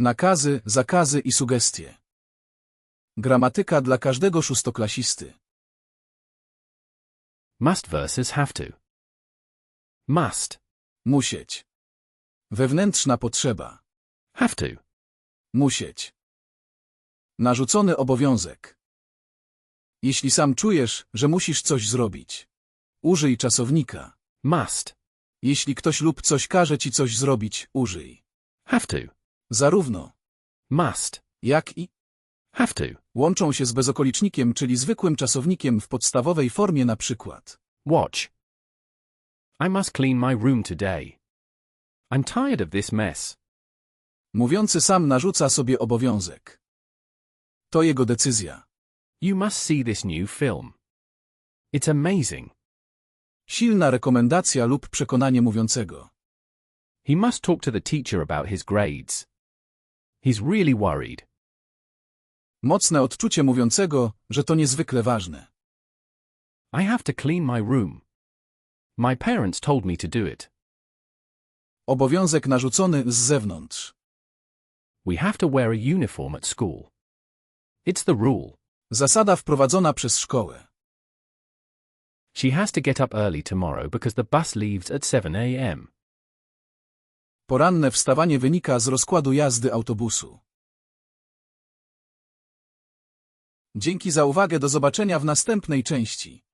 Nakazy, zakazy i sugestie. Gramatyka dla każdego szóstoklasisty. Must versus have to. Must. Musieć. Wewnętrzna potrzeba. Have to. Musieć. Narzucony obowiązek. Jeśli sam czujesz, że musisz coś zrobić. Użyj czasownika. Must. Jeśli ktoś lub coś każe ci coś zrobić, użyj. Have to. Zarówno Must. jak i Have to. łączą się z bezokolicznikiem, czyli zwykłym czasownikiem w podstawowej formie na przykład. Watch. I must clean my room today. I'm tired of this mess. Mówiący sam narzuca sobie obowiązek. To jego decyzja. You must see this new film. It's amazing. Silna rekomendacja lub przekonanie mówiącego. He must talk to the teacher about his grades. He's really worried. Mocne odczucie mówiącego, że to niezwykle ważne. I have to clean my room. My parents told me to do it. Obowiązek narzucony z zewnątrz. We have to wear a uniform at school. It's the rule. Zasada wprowadzona przez szkołę. She has to get up early tomorrow because the bus leaves at 7 a.m. Poranne wstawanie wynika z rozkładu jazdy autobusu. Dzięki za uwagę, do zobaczenia w następnej części.